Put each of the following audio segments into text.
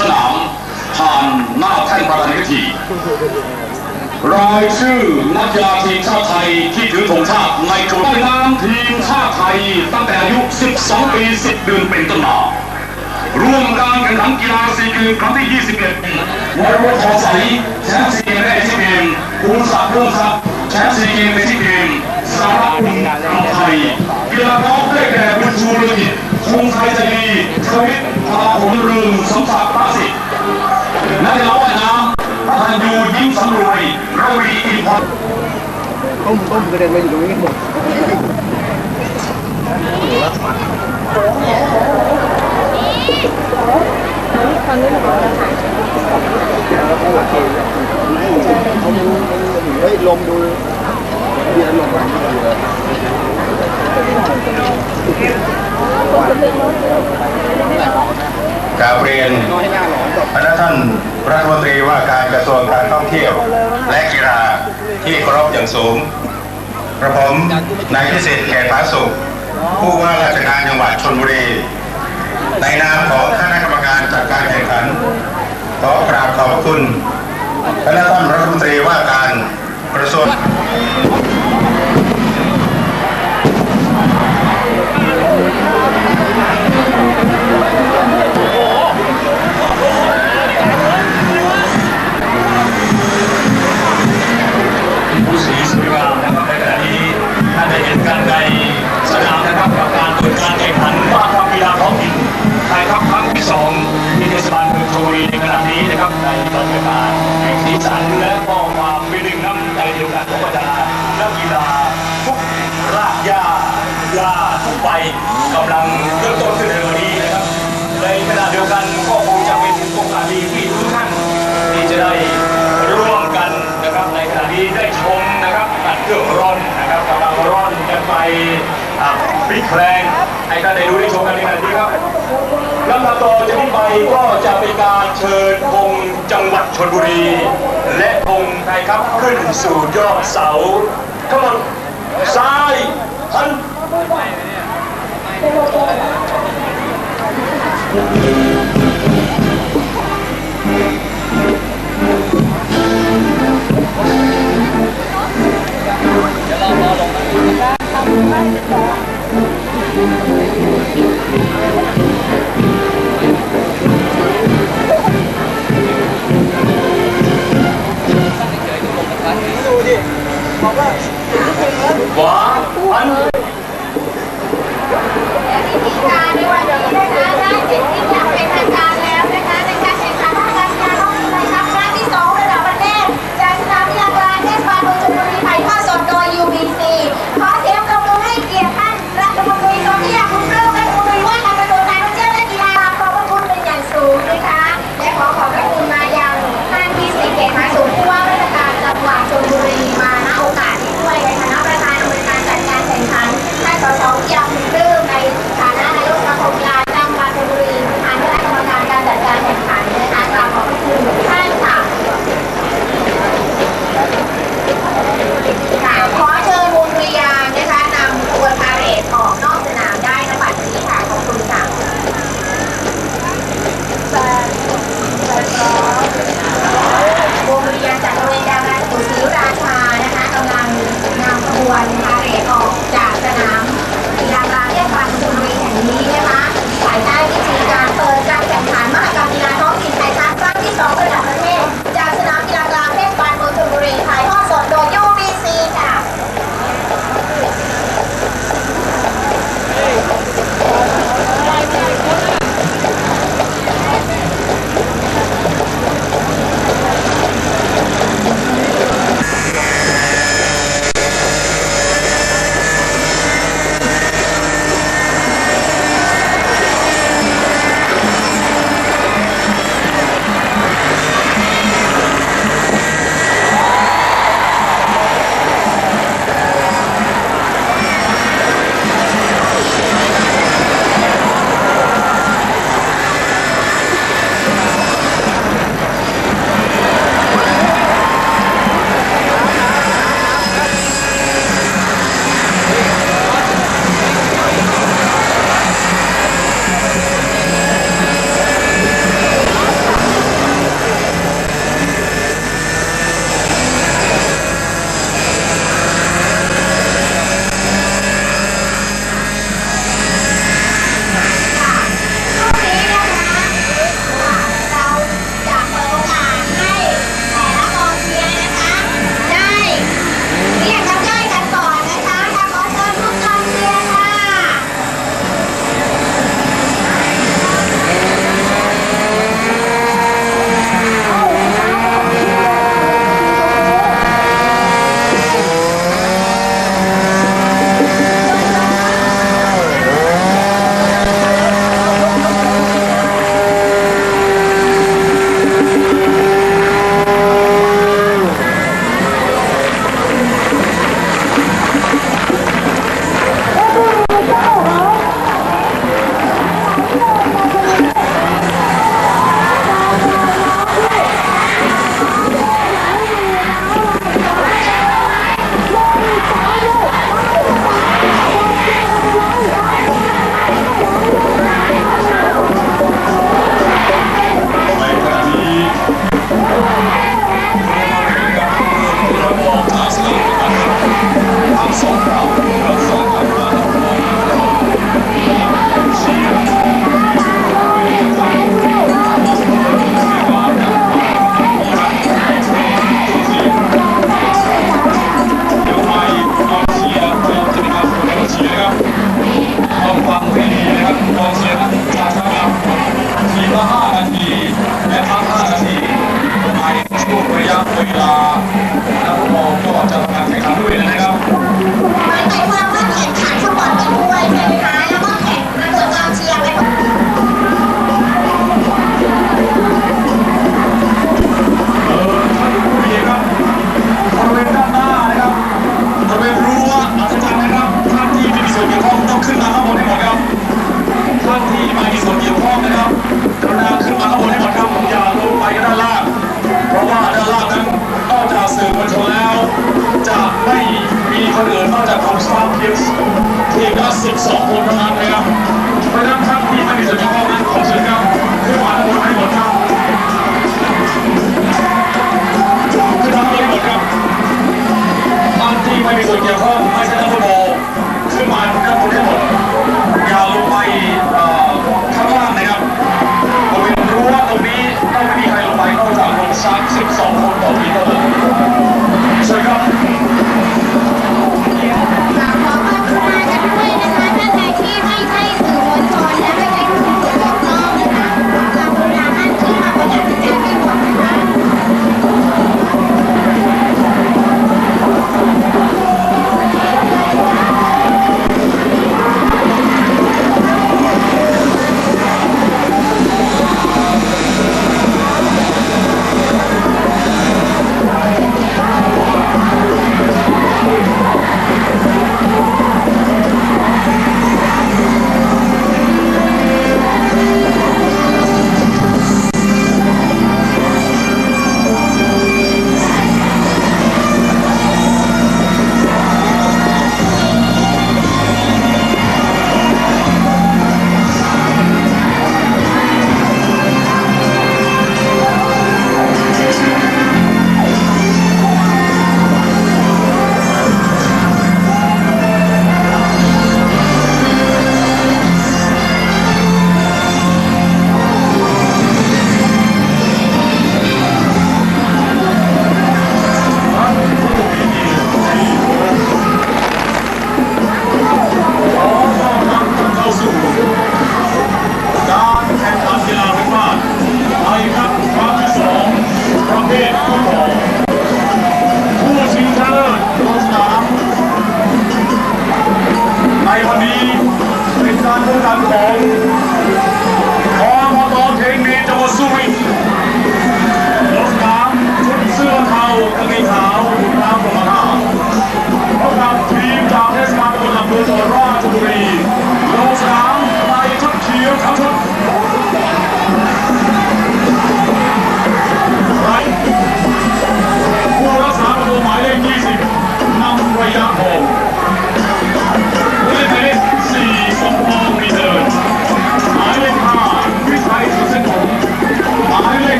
สนามผ่านหน้าแท่นประธานในพิธีรายชื่อนักกีฬาทีมชาติไทยที่ถือธงชาติในกลุ่มว่ายน้ำทีมชาติไทยตั้งแต่อายุ 12 ปี 10 เดือนเป็นต้นมาร่วมการแข่งขันกีฬาซีเกมครั้งที่ 21วรวุฒิทองใสแชมป์ซีเกมและเอเชียเกมภูมิศักดิ์ร่วมทรัพย์ ชมป์ซีเกมเอเชียเกมสาระอุ่นกำไทยกีฬากอล์ฟได้แก่บุญชูเรืองกิจคงไทยใจดีสวิทย์พาผมเรืองสมศักดิ์ป้าสิทธิ์นักกีฬาว่ายน้ำพันยูยิ้มสำรวยระวีอินพรต้มต้มกระเด็นมาอยู่ตรงนี้หมดเฮ้ยลมดูเบีย ร์ลมมันดูเลยกราบเรียนน้อยหน้าร้อนพระท่านรัฐมนตรีว่าการกระทรวงการท่องเที่ยว และกีฬาที่เคารพอย่างสูงกระผมนายพิเศษแขกผาสุขผู้ว่าราชการจังหวัดชลบุรี ในนามของคณะกรรมการจัดการแข่งขันขอกราบขอบพระ คณะท่านรัฐมนตรีว่าการกระทรวง พลิกแพลงให้ท่านได้ดูได้ชมกันในขณะนี้ครับลำดับต่อจากนี้ไปก็จะเป็นการเชิญธงจังหวัดชลบุรี และธงไทยครับขึ้นสู่ยอดเสาทั้งหมดซ้ายหัน อื่นนอกจา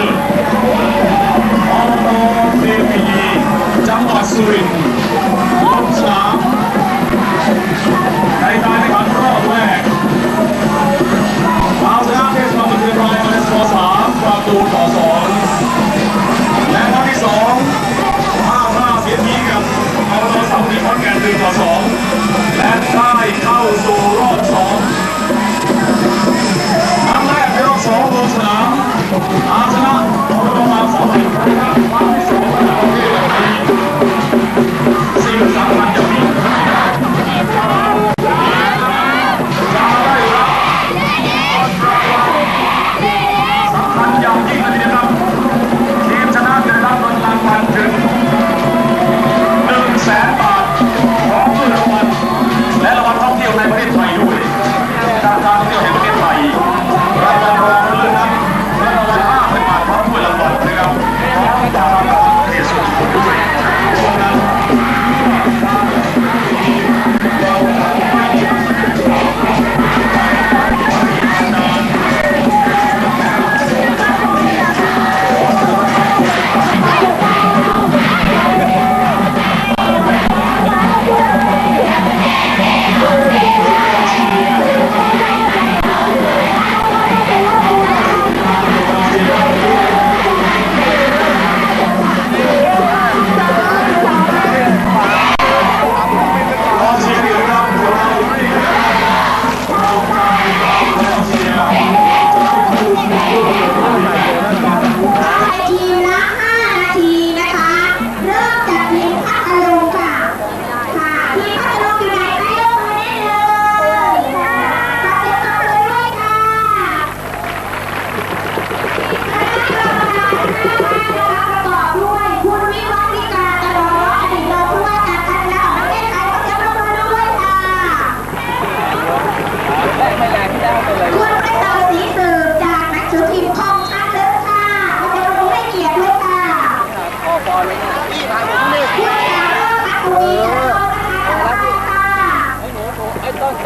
อบตเซพีจังวัสุริรอบสามในการแนรอบแรกเอาชนะเทศบาะเกียรมาในสกสามประตูต่อสองและนัดที่สองห้เสียทีกับอบตสัมิพอนแก่นหนึ่งต่อสองและได้เข้าสู่รอบ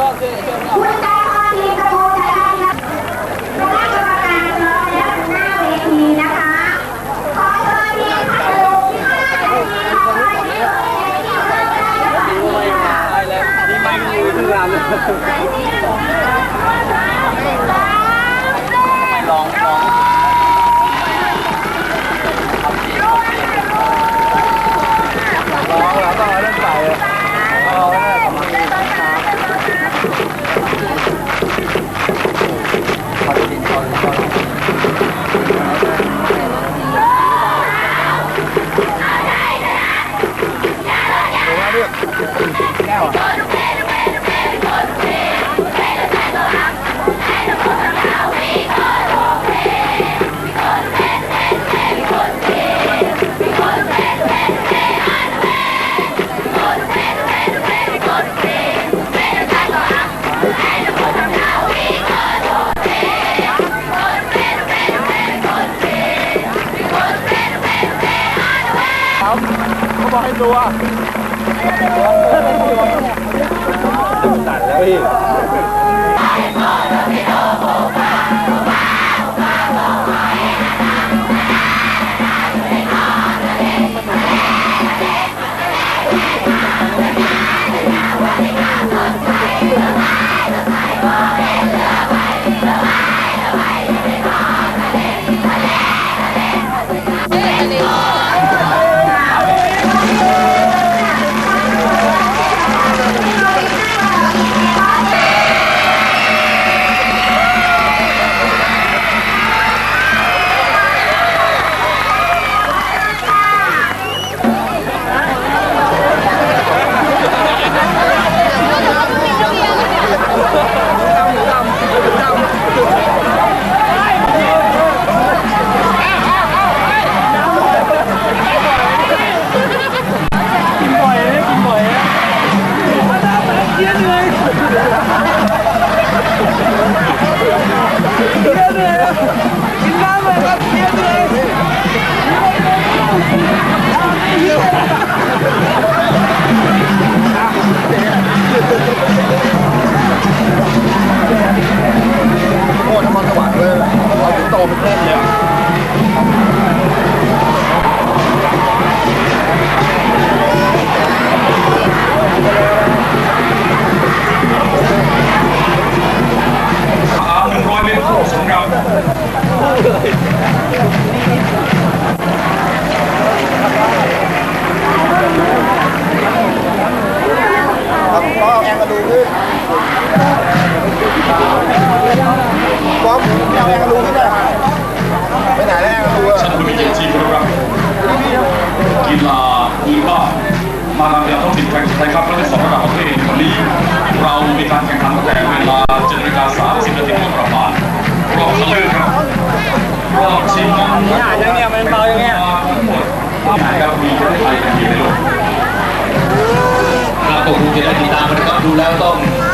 ก็คือเชื่อมต่อคุณตาคอทีตูไะคณะรรมการรอแล้หน้าเวทีนะคะ ขอเชิญทีมถ่ายรูปห้านาทีขอให้ทุกคนได้ที่ม่ได้แล้ค่ะมีมืนขึ้นมาเลย ตัดแล้วพี่ โค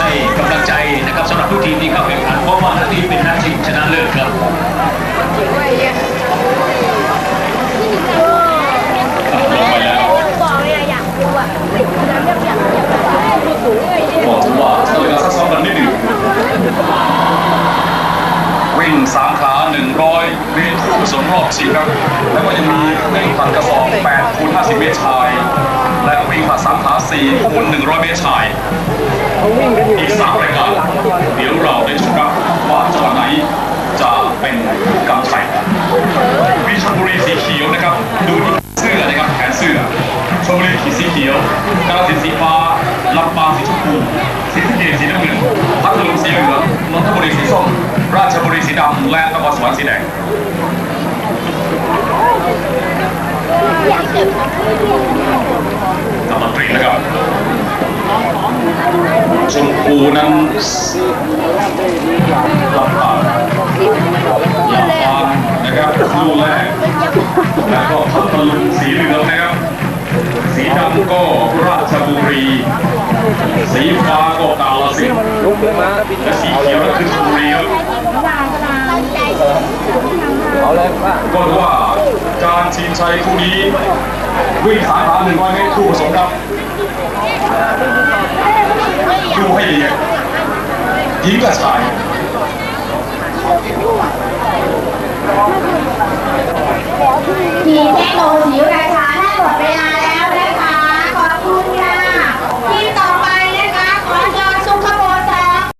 ให้กำลังใจนะครับสำหรับทุกทีมที่เข้าแข่งขันเพราะว่านักทีมเป็นนักชิงชนะเลิศครับลงไปแล้วบอกเลยอะอยากดูอะน้ำอยากอยากอยากสูงเลยบอกว่าต้องการซักซ้อมกันนิดหนึ่งวิ่งสามขา 100 เมตรคู่ผสมรอบชิงครับ แล้วก็ยังมีวิ่งผลัดกระสอบ8คูณ50 เมตรชาย และวิ่งผลัดสามขา4คูณ100 เมตรชาย อีกสามรายการเดี๋ยวเราได้ชมครับว่าจังหวัดไหนจะเป็นกำชัยวิชลบุรีสีเขียวนะครับ ดูที่เสื้อนะครับแขนเสื้อ ชลบุรีขีดสีเขียวกาฬสินธุ์สีฟ้าลำปางสีชมพูศรีสะเกษสีน้ำเงินพัทลุงสีเหลืองนนทบุรีสีส้มราชบุรีสีดำและนครสวรรค์สีแดงกเก็บตำรวจตรีนะครับชมพูนั้นลำปางลำปางนะครับลูกแรกแล้วก็พัทลุงสีเหลืองนะครับ สีดำก็ราชบุรี สีฟ้าก็กาฬสินและสีเขียวนั่นคือชลบุรีครับเอาเลยว่าก็ถือว่าการชิงชัยคู่นี้ วิ่งสายขาหนึ่งร้อยเมตรคู่ผสมครับดูให้ดีหญิงกับชายทีมเทคโนโลยีราชาได้หมดเวลา